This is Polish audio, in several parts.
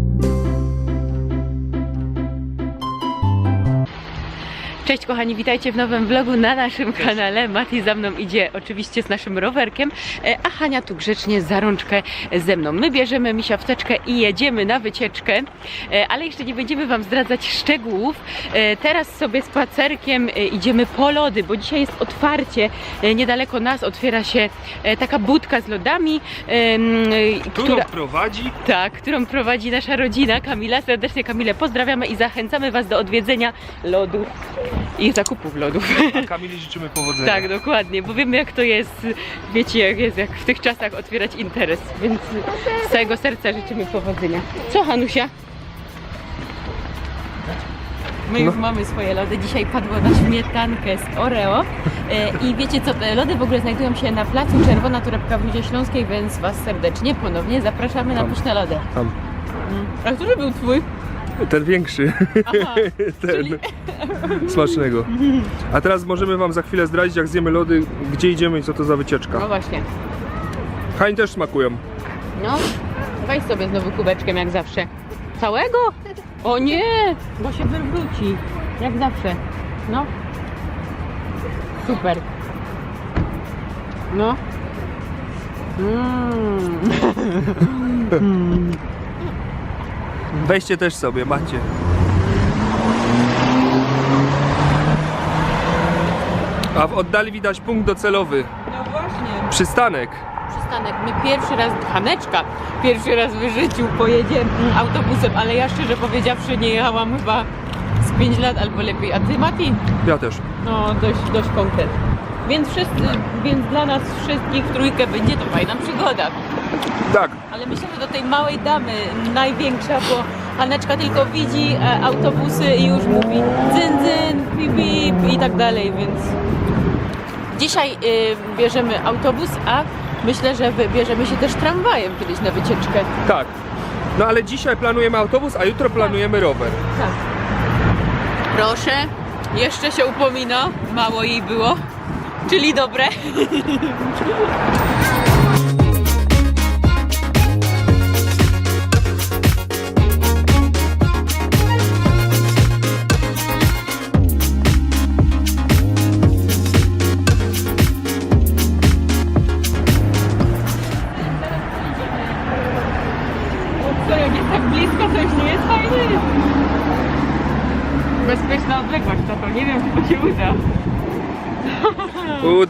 Thank you Cześć kochani, witajcie w nowym vlogu na naszym kanale. Mati za mną idzie oczywiście z naszym rowerkiem, e, a Hania tu grzecznie za rączkę ze mną. My bierzemy misia w teczkę i jedziemy na wycieczkę, e, ale jeszcze nie będziemy Wam zdradzać szczegółów. E, Teraz sobie spacerkiem idziemy po lody, bo dzisiaj jest otwarcie. Niedaleko nas otwiera się taka budka z lodami, Którą która, prowadzi? tak, którą prowadzi nasza rodzina Kamila. Serdecznie Kamilę pozdrawiamy i zachęcamy Was do odwiedzenia lodów i zakupów lodów. A Kamili życzymy powodzenia. Tak, dokładnie, bo wiemy jak to jest, wiecie jak jest, jak w tych czasach otwierać interes, więc z całego serca życzymy powodzenia. Co Hanusia? My już No. mamy swoje lody. Dzisiaj padło na śmietankę z Oreo. E, I wiecie co, te lody w ogóle znajdują się na placu Czerwona Torebka w Rudzie Śląskiej, więc Was serdecznie ponownie zapraszamy na pyszne lody. Tam. Mm. A który był Twój? Ten większy. Aha, Ten. Smacznego. A teraz możemy wam za chwilę zdradzić, jak zjemy lody, gdzie idziemy i co to za no wycieczka. właśnie. Hań też smakują. No, weź sobie znowu kubeczkiem jak zawsze. Całego? O nie, bo się wywróci. Jak zawsze. No. Super. No. Mm. Weźcie też sobie, macie. A w oddali widać punkt docelowy. No właśnie. Przystanek. Przystanek. My pierwszy raz, Haneczka, pierwszy raz w życiu pojedzie autobusem, ale ja szczerze powiedziawszy nie jechałam chyba z 5 lat albo lepiej. A ty Mati? Ja też. No, dość, dość konkretnie. Więc wszyscy, więc dla nas wszystkich w trójkę będzie to fajna przygoda. Tak. Ale myślę, że do tej małej damy największa, bo Haneczka tylko widzi e, autobusy i już mówi dzyn, dzyn, pip, pip i tak dalej, więc dzisiaj y, bierzemy autobus, a myślę, że wybierzemy się też tramwajem kiedyś na wycieczkę. Tak. No ale dzisiaj planujemy autobus, a jutro planujemy rower. Tak. Proszę, jeszcze się upomina, mało jej było, czyli dobre.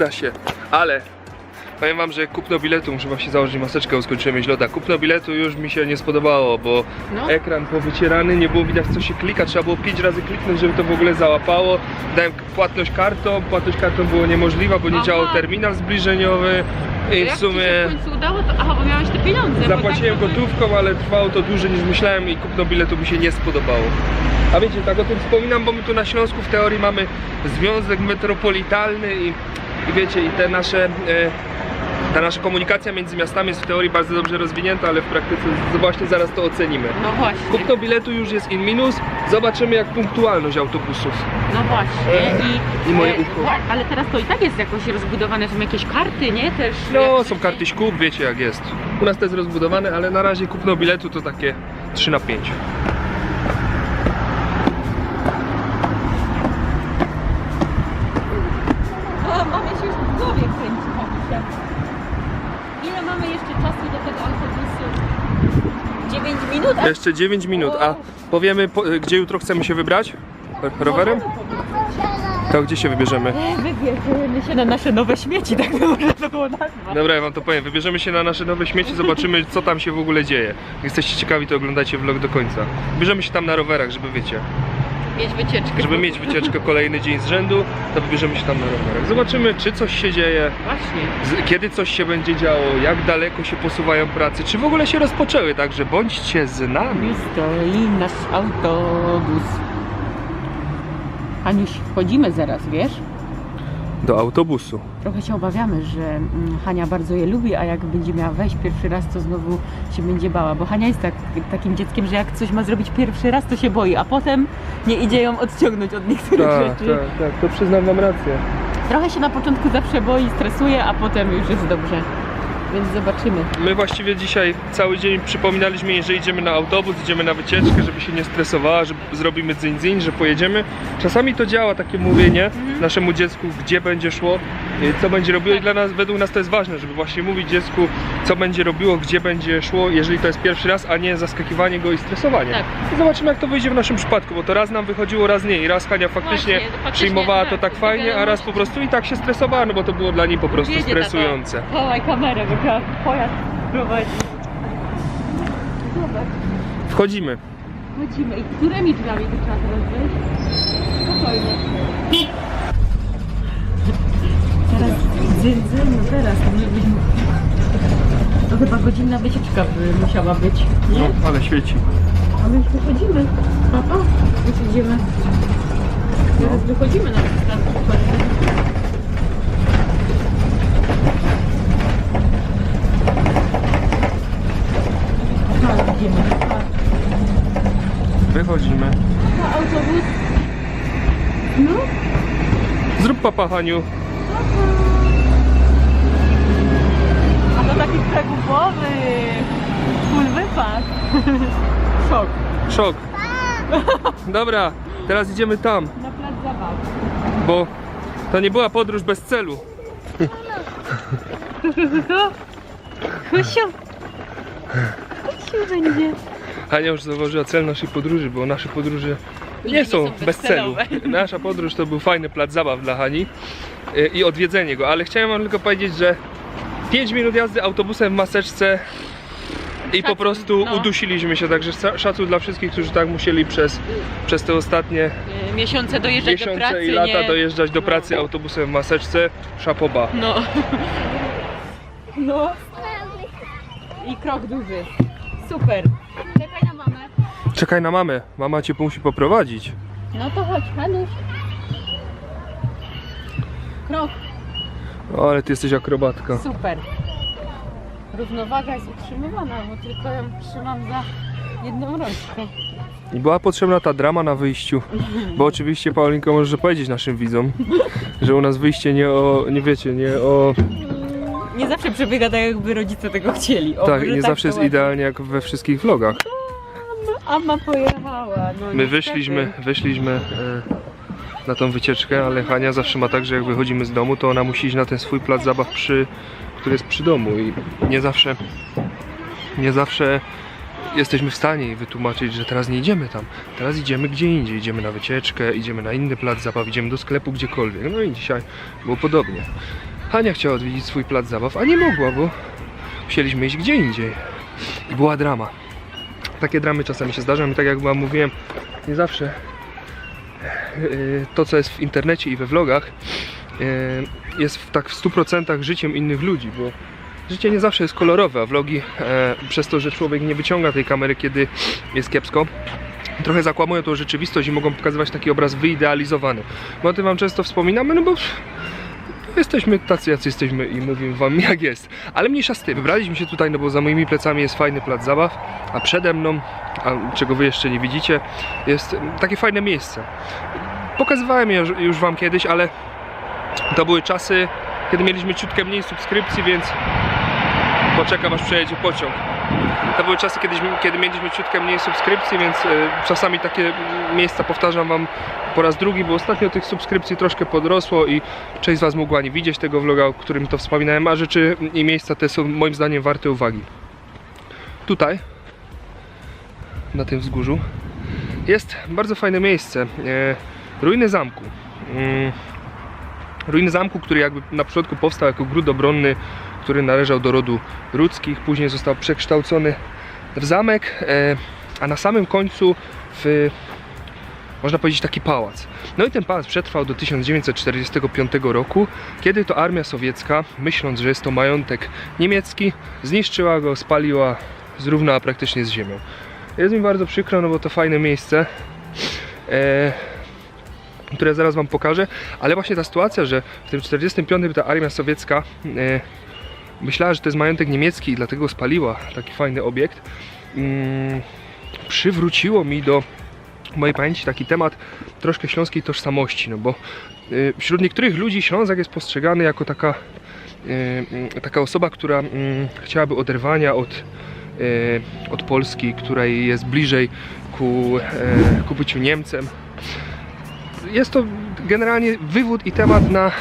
Uda się, ale powiem wam, że kupno biletu, muszę właśnie założyć maseczkę, bo skończyłem mieć loda. Kupno biletu już mi się nie spodobało, bo No. ekran powycierany, nie było widać co się klika, trzeba było 5 razy kliknąć, żeby to w ogóle załapało. Dałem płatność kartą, płatność kartą było niemożliwa, bo nie Aha. działał terminal zbliżeniowy i w Jak sumie się w końcu udało, to aha, bo miałeś te pieniądze. bo zapłaciłem tak gotówką, ale trwało to dłużej niż myślałem i kupno biletu mi się nie spodobało. A wiecie, tak o tym wspominam, bo my tu na Śląsku w teorii mamy związek metropolitalny i, i wiecie, i te nasze, e, ta nasza komunikacja między miastami jest w teorii bardzo dobrze rozwinięta, ale w praktyce właśnie zaraz to ocenimy. No właśnie, Kupno biletu już jest in minus, zobaczymy jak punktualność autobusów. no właśnie. I, I moje e, ucho. Ale teraz to i tak jest jakoś rozbudowane, są jakieś karty, nie? Też No, są karty śkub, wiecie jak jest. U nas to jest rozbudowane, ale na razie kupno biletu to takie 3 na 5. Jeszcze 9 minut, a powiemy po, gdzie jutro chcemy się wybrać? Rowerem? To gdzie się wybierzemy? Wybierzemy się na nasze nowe śmieci, tak by można to było nazwać. Dobra, ja wam to powiem. Wybierzemy się na nasze nowe śmieci, zobaczymy co tam się w ogóle dzieje. Jak jesteście ciekawi, to oglądajcie vlog do końca. Bierzemy się tam na rowerach, żeby wiecie. Mieć wycieczkę. Żeby mieć wycieczkę kolejny dzień z rzędu, to wybierzemy się tam na rowerach. Zobaczymy, czy coś się dzieje, Właśnie. kiedy coś się będzie działo, jak daleko się posuwają prace, czy w ogóle się rozpoczęły, także bądźcie z nami. Stoi nasz autobus. Aniuś, wchodzimy zaraz, wiesz? Do autobusu. Trochę się obawiamy, że mm, Hania bardzo je lubi, a jak będzie miała wejść pierwszy raz, to znowu się będzie bała, bo Hania jest tak, takim dzieckiem, że jak coś ma zrobić pierwszy raz, to się boi, a potem nie idzie ją odciągnąć od niektórych Tak, rzeczy. tak, tak, to przyznam wam rację. Trochę się na początku zawsze boi, stresuje, a potem już jest dobrze. Więc zobaczymy. My właściwie dzisiaj cały dzień przypominaliśmy jej, że idziemy na autobus, idziemy na wycieczkę, żeby się nie stresowała, że zrobimy dzyń dzyń, że pojedziemy. Czasami to działa takie mówienie naszemu dziecku, gdzie będzie szło, co będzie robiło i dla nas, według nas to jest ważne, żeby właśnie mówić dziecku, co będzie robiło, gdzie będzie szło, jeżeli to jest pierwszy raz, a nie zaskakiwanie go i stresowanie. Tak. I zobaczymy jak to wyjdzie w naszym przypadku, bo to raz nam wychodziło, raz nie i raz Hania faktycznie, Właśnie, faktycznie przyjmowała to tak, tak fajnie, a raz po prostu i tak się stresowała, no bo to było dla niej po prostu Jedzie tata. stresujące. Chowaj kamerę, bo trzeba pojazd prowadzić. Zobacz, Wchodzimy. chodzimy. I którymi drzwiami to trzeba teraz wejść? Spokojnie. Teraz dzyń, no teraz to żebyśmy... To chyba godzinna wycieczka by musiała być, nie? No, ale świeci. A my już wychodzimy. Papa, już idziemy. Teraz wychodzimy na. Aha, idziemy. Wychodzimy. Autobus? No, Zrób papa Haniu. a to taki przegubowy. Full wypad. Szok. Szok. Dobra, teraz idziemy tam, Na plac zabaw. bo to nie była podróż bez celu. Kusiu. Kusiu będzie. Hania już zauważyła cel naszej podróży, bo nasze podróże nie są bez celu. Nasza podróż to był fajny plac zabaw dla Hani y, i odwiedzenie go, ale chciałem wam tylko powiedzieć, że 5 minut jazdy autobusem w maseczce i po prostu no. udusiliśmy się, także szacun dla wszystkich, którzy tak musieli przez, przez te ostatnie E, Miesiące dojeżdżać do miesiące pracy, i lata nie? dojeżdżać do No. pracy autobusem w maseczce. Szapoba. No. No. I krok duży. Super. Czekaj na mamę. Czekaj na mamę, mama cię musi poprowadzić. No to chodź, Hanuś. Krok. O, ale ty jesteś akrobatka. Super. Równowaga jest utrzymywana, bo tylko ją trzymam za jedną rączką. I była potrzebna ta drama na wyjściu. Bo oczywiście Paulinko może powiedzieć naszym widzom, że u nas wyjście nie o, nie wiecie, nie o... Nie zawsze przebiega tak, jakby rodzice tego chcieli. O, tak, nie tak zawsze jest ładnie. idealnie jak we wszystkich vlogach. Ama pojechała. No, My wyszliśmy, wyszliśmy e, na tą wycieczkę, ale Hania zawsze ma tak, że jak wychodzimy z domu, to ona musi iść na ten swój plac zabaw, przy, który jest przy domu i nie zawsze, nie zawsze jesteśmy w stanie wytłumaczyć, że teraz nie idziemy tam, teraz idziemy gdzie indziej, idziemy na wycieczkę, idziemy na inny plac zabaw, idziemy do sklepu gdziekolwiek. No i dzisiaj było podobnie. Hania chciała odwiedzić swój plac zabaw, a nie mogła, bo musieliśmy iść gdzie indziej. I była drama. Takie dramy czasami się zdarzają i tak jak wam mówiłem, nie zawsze yy, to, co jest w internecie i we vlogach, jest w, tak w 100% życiem innych ludzi, bo życie nie zawsze jest kolorowe, a vlogi e, przez to, że człowiek nie wyciąga tej kamery, kiedy jest kiepsko, trochę zakłamują tą rzeczywistość i mogą pokazywać taki obraz wyidealizowany. My o tym wam często wspominamy, no bo jesteśmy tacy, jacy jesteśmy i mówimy wam jak jest. Ale mniejsza z tym, wybraliśmy się tutaj, no bo za moimi plecami jest fajny plac zabaw, a przede mną, a czego wy jeszcze nie widzicie, jest takie fajne miejsce. Pokazywałem je już wam kiedyś, ale to były czasy, kiedy mieliśmy ciutkę mniej subskrypcji, więc poczekam aż przejedzie pociąg. To były czasy, kiedy, kiedy mieliśmy ciutkę mniej subskrypcji, więc e, czasami takie miejsca powtarzam wam po raz drugi, bo ostatnio tych subskrypcji troszkę podrosło i część z was mogła nie widzieć tego vloga, o którym to wspominałem, a rzeczy i miejsca te są moim zdaniem warte uwagi. Tutaj, na tym wzgórzu, jest bardzo fajne miejsce. E, ruiny zamku. Mm, ruiny zamku, który jakby na początku powstał jako gród obronny, który należał do rodu ludzkich, później został przekształcony w zamek, e, a na samym końcu w można powiedzieć taki pałac. No i ten pałac przetrwał do 1945 roku, kiedy to armia sowiecka, myśląc, że jest to majątek niemiecki, zniszczyła go, spaliła, zrównała praktycznie z ziemią. Jest mi bardzo przykro, no bo to fajne miejsce, e, które zaraz wam pokażę, ale właśnie ta sytuacja, że w tym 45 ta armia sowiecka e, myślała, że to jest majątek niemiecki i dlatego spaliła taki fajny obiekt, mm, przywróciło mi do mojej pamięci taki temat troszkę śląskiej tożsamości, no bo y, wśród niektórych ludzi Ślązak jest postrzegany jako taka y, taka osoba, która mm, chciałaby oderwania od, y, od Polski, która jej jest bliżej ku, e, ku byciu Niemcem. Jest to generalnie wywód i temat na e,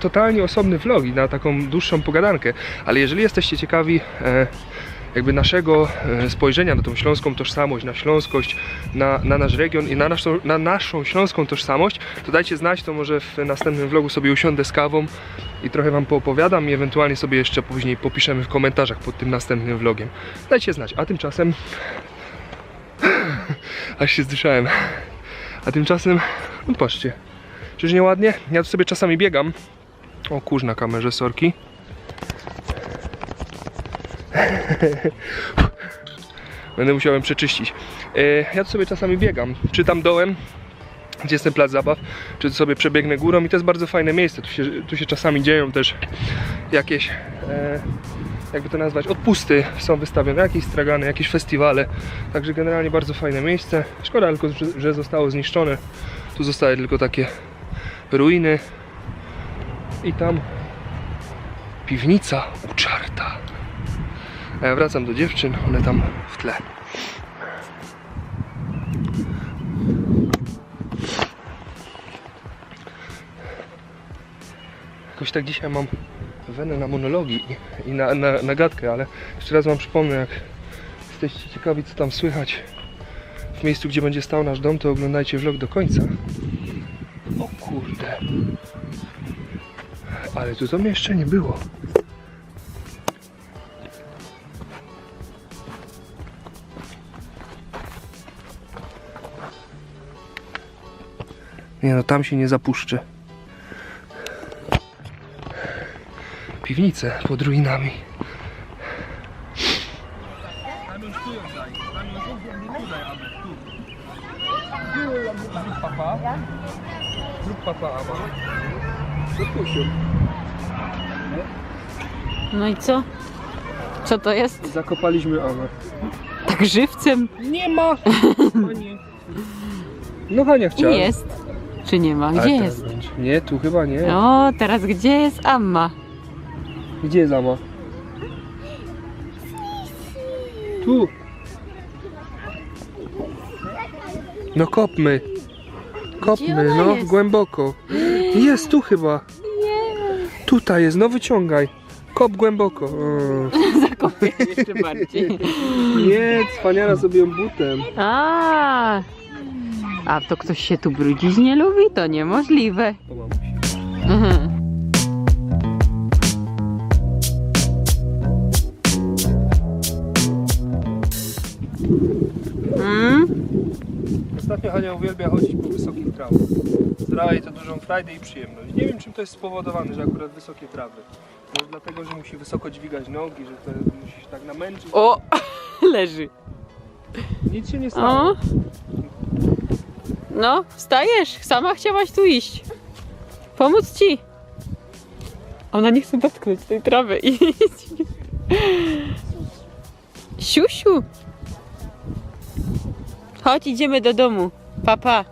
totalnie osobny vlog i na taką dłuższą pogadankę, ale jeżeli jesteście ciekawi e, jakby naszego e, spojrzenia na tą śląską tożsamość, na śląskość, na, na nasz region i na naszą, na naszą śląską tożsamość, to dajcie znać, to może w następnym vlogu sobie usiądę z kawą i trochę Wam poopowiadam i ewentualnie sobie jeszcze później popiszemy w komentarzach pod tym następnym vlogiem. Dajcie znać, a tymczasem... Aż się zdyszałem. A tymczasem, no patrzcie, czyż nie ładnie? Ja tu sobie czasami biegam. O kurz na kamerze, sorki. Będę musiałem przeczyścić. E, Ja tu sobie czasami biegam, czy tam dołem, gdzie jest ten plac zabaw, czy sobie przebiegnę górą i to jest bardzo fajne miejsce. Tu się, tu się czasami dzieją też jakieś, e, jakby to nazwać, odpusty są wystawione, jakieś stragany, jakieś festiwale. Także generalnie bardzo fajne miejsce. Szkoda tylko, że, że zostało zniszczone. Tu zostały tylko takie ruiny. I tam piwnica uczarta. A ja wracam do dziewczyn, one tam w tle. Jakoś tak dzisiaj mam wenę na monologi i, na, na, na gadkę, ale jeszcze raz wam przypomnę, jak jesteście ciekawi co tam słychać w miejscu, gdzie będzie stał nasz dom, to oglądajcie vlog do końca. O kurde. Ale tu to mnie jeszcze nie było. Nie no, tam się nie zapuszczę. Piwnice pod ruinami. No i co? Co to jest? Zakopaliśmy Amę. Tak żywcem? Nie ma! No Hania chciała. Nie jest. Czy nie ma? Gdzie jest? będzie. Nie, tu chyba nie. O, teraz gdzie jest Amma? Gdzie jest Ama? Tu. No kopmy. Kopmy, ona no jest? głęboko. Jest tu chyba. Tutaj jest, no wyciągaj. Kop głęboko. O. Zakopię jeszcze bardziej. Nie, cwaniara sobie ją butem. A, a to ktoś się tu brudzić nie lubi? To niemożliwe. Mhm. Mm? Ostatnio Hania uwielbia chodzić po wysokich trawach. Sprawia jej to dużą frajdę i przyjemność. Nie wiem czym to jest spowodowane, że akurat wysokie trawy. Może dlatego, że musi wysoko dźwigać nogi, że to musi się tak namęczyć. O, leży. Nic się nie stało. O. No, wstajesz. Sama chciałaś tu iść. Pomóc ci. Ona nie chce dotknąć tej trawy. Idź. Siusiu. Chodź, idziemy do domu. Papa.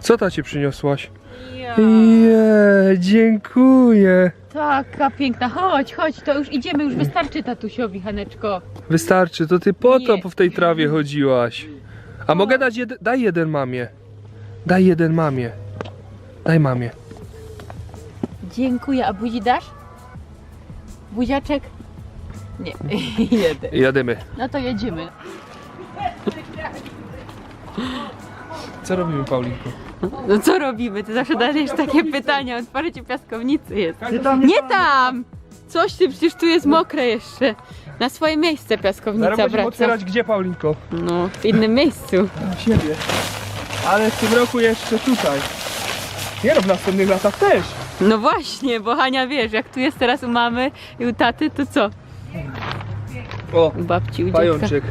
Co ta ci przyniosłaś? Ja. Je, dziękuję. Taka piękna. Chodź, chodź, to już idziemy, już wystarczy tatusiowi, Haneczko. Wystarczy, to ty po to Nie. w tej trawie chodziłaś. A mogę dać jeden, daj jeden mamie. Daj jeden mamie. Daj mamie. Dziękuję. A buzi dasz? Buziaczek? Nie, jeden. Jademy. No to jedziemy. Co robimy, Paulinko? No co robimy? Ty zawsze zadajesz takie pytania. Otwarcie piaskownicy jest. Nie tam! Coś ty, przecież tu jest mokre jeszcze. Na swoje miejsce Zaraz piaskownica będziemy wraca. otwierać gdzie, Paulinko? No, w innym miejscu. W siebie. Ale w tym roku jeszcze tutaj. Nie no, w następnych latach też. No właśnie, bo Hania wiesz, jak tu jest teraz u mamy i u taty, to co? O, U babci, u dziadka. pajączek.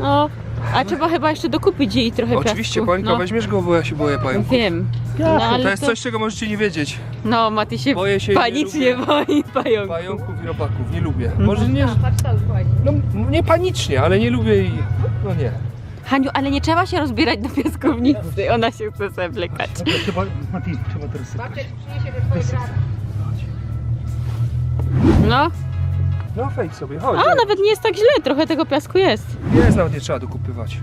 No, a trzeba chyba jeszcze dokupić jej trochę Oczywiście, piasku. Paulinko, no. weźmiesz go, bo ja się boję pająków. Wiem. No, ale To jest coś, czego możecie nie wiedzieć. No, Maty się Boję się i panicznie nie lubię. boi pająków. Pająków i robaków, nie lubię. Może nie, ładnie. no nie panicznie, ale nie lubię i... No nie. Haniu, ale nie trzeba się rozbierać do piaskownicy, ona się chce zawlekać. Trzeba, Mati, trzeba to rozsypać. No, No wejdź sobie, chodź. a nawet nie jest tak źle, trochę tego piasku jest. Jest, nawet nie trzeba dokupywać.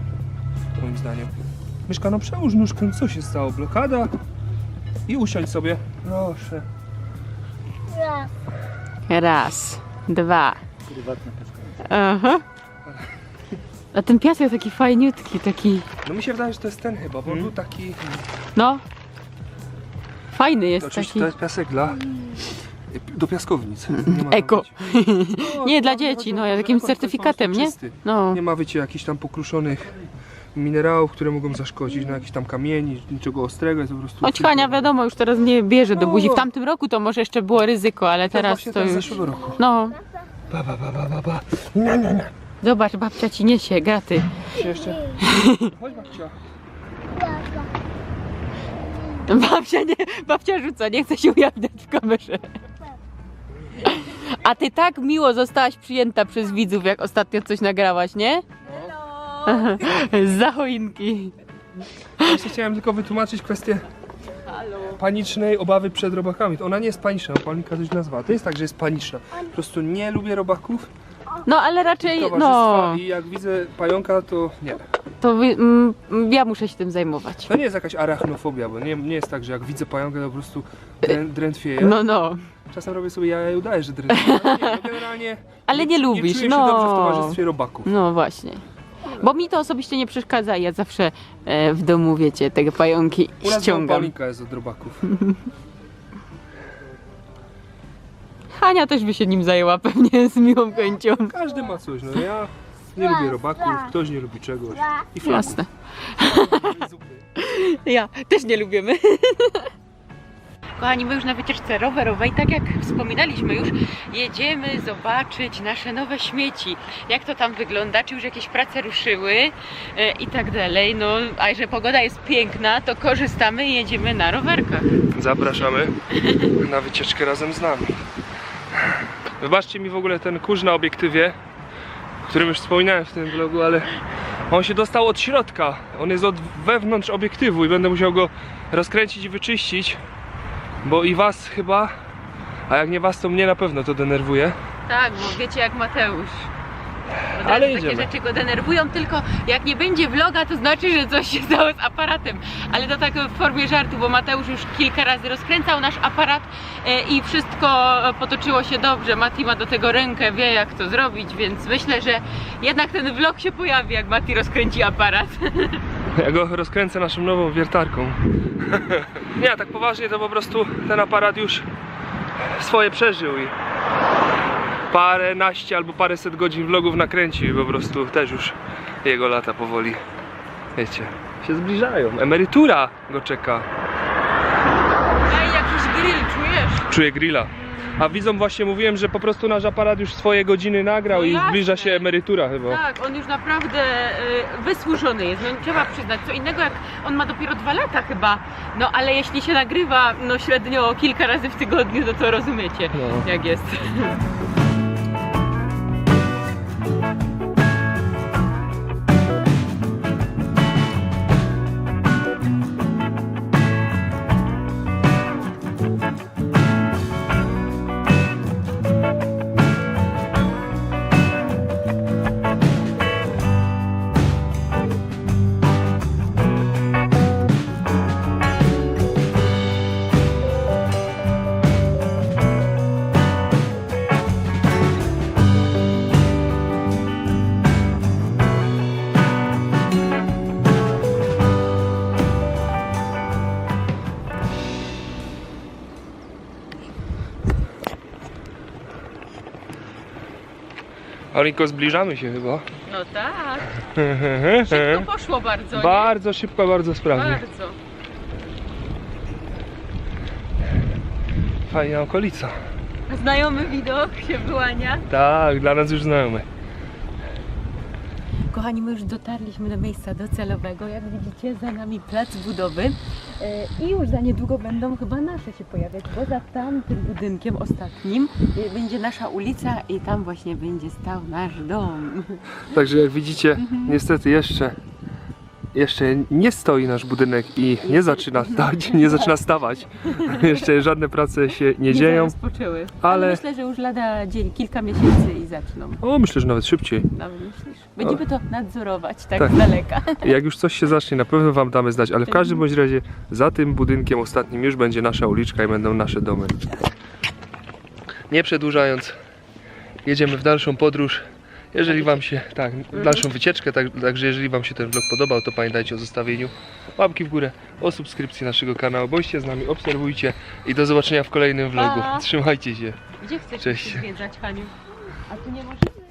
Moim zdaniem. Myszka, no przełóż nóżkę, co się stało? Blokada? I usiądź sobie. Proszę. Raz, dwa. Prywatna piaskownica. Aha. A ten piasek taki fajniutki, taki, No mi się wydaje, że to jest ten chyba, bo on był taki... no. Fajny To jest oczywiście taki. to jest piasek dla... Do piaskownic. Nie ma Eko. No, Nie, dla chodzi o dzieci, to, no, że to jest po certyfikatem, prostu nie? czysty. No. Nie ma, wiecie, jakichś tam pokruszonych minerałów, które mogą zaszkodzić, no jakichś tam kamieni, niczego ostrego, jest po prostu... Choć Hania wiadomo, już teraz nie bierze do buzi. W No. tamtym roku to może jeszcze było ryzyko, ale To teraz to już... zeszłego roku. No, Ba, ba, ba, ba, ba, ba. Nie, nie, nie. Zobacz, babcia ci niesie, graty. Jeszcze... Chodź babcia. Babcia nie, babcia rzuca, nie chce się ujawniać w kamerze. A ty tak miło zostałaś przyjęta przez widzów, jak ostatnio coś nagrałaś, nie? Z choinki. Właśnie chciałem tylko wytłumaczyć kwestię panicznej obawy przed robakami. Ona nie jest paniczna, panika coś nazwała. To jest tak, że jest paniczna. Po prostu nie lubię robaków, No ale raczej, no, i jak widzę pająka, to nie. to mm, ja muszę się tym zajmować. To nie jest jakaś arachnofobia, bo nie, nie jest tak, że jak widzę pająka, to po prostu drę, drętwieję. No, no. Czasem robię sobie jaja i udaję, że drętwieję. Ale nie, no generalnie Ale nie lubisz, nie czuję no. się dobrze w towarzystwie robaków. No właśnie. Bo mi to osobiście nie przeszkadza, ja zawsze e, w domu, wiecie, te pająki U nas ściągam. Paulinka jest od robaków. Hania też by się nim zajęła pewnie z miłą chęcią. Każdy ma coś, no ja nie lubię robaków, ktoś nie lubi czegoś. I flaków. Jasne. Ja też nie lubimy. Kochani, my już na wycieczce rowerowej, tak jak wspominaliśmy już, jedziemy zobaczyć nasze nowe śmieci. Jak to tam wygląda, czy już jakieś prace ruszyły e, i tak dalej. No, a że pogoda jest piękna, to korzystamy i jedziemy na rowerkach. Zapraszamy na wycieczkę razem z nami. Wybaczcie mi w ogóle ten kurz na obiektywie, o którym już wspominałem w tym vlogu, ale on się dostał od środka. On jest od wewnątrz obiektywu i będę musiał go rozkręcić i wyczyścić, bo i was chyba, a jak nie was, to mnie na pewno to denerwuje. Tak, bo wiecie jak Mateusz. Od Ale razu takie jedziemy. rzeczy go denerwują, tylko jak nie będzie vloga, to znaczy, że coś się stało z aparatem. Ale to tak w formie żartu, bo Mateusz już kilka razy rozkręcał nasz aparat e, i wszystko potoczyło się dobrze. Mati ma do tego rękę, wie jak to zrobić, więc myślę, że jednak ten vlog się pojawi, jak Mati rozkręci aparat. Ja go rozkręcę naszą nową wiertarką. nie, tak poważnie to po prostu ten aparat już swoje przeżył i parę naście albo paręset godzin vlogów nakręcił i po prostu też już jego lata powoli, wiecie, się zbliżają. Emerytura go czeka. Ej, jakiś grill, czujesz? Czuję grilla. A widzom właśnie mówiłem, że po prostu nasz aparat już swoje godziny nagrał No i jasne. zbliża się emerytura chyba. Tak, on już naprawdę y, wysłużony jest, no trzeba przyznać. Co innego jak on ma dopiero dwa lata chyba, no ale jeśli się nagrywa no średnio kilka razy w tygodniu, no to rozumiecie No. jak jest. Alinko, zbliżamy się chyba. No tak, szybko poszło bardzo, nie? Bardzo szybko, bardzo sprawnie. Bardzo. Fajna okolica. Znajomy widok się wyłania. Tak, dla nas już znajomy. Kochani, my już dotarliśmy do miejsca docelowego. Jak widzicie, za nami plac budowy E, i już za niedługo będą chyba nasze się pojawiać, bo za tamtym budynkiem ostatnim e, będzie nasza ulica i tam właśnie będzie stał nasz dom. Także jak widzicie, niestety jeszcze jeszcze nie stoi nasz budynek i nie zaczyna stać, nie zaczyna stawać. Jeszcze żadne prace się nie dzieją. rozpoczęły. ale- myślę, że już lada dzień, kilka miesięcy i zaczną. O, myślę, że nawet szybciej. Nawet myślisz? Będziemy to nadzorować tak, Tak. z daleka. Jak już coś się zacznie, na pewno wam damy znać, ale w każdym bądź razie za tym budynkiem ostatnim już będzie nasza uliczka i będą nasze domy. Nie przedłużając, jedziemy w dalszą podróż. Jeżeli wam się, tak, dalszą wycieczkę, tak, także jeżeli wam się ten vlog podobał, to pamiętajcie o zostawieniu łapki w górę, o subskrypcji naszego kanału, bądźcie z nami, obserwujcie i do zobaczenia w kolejnym vlogu. Pa. Trzymajcie się. Gdzie chcesz Cześć. się zwiedzać, Haniu? A tu nie możesz?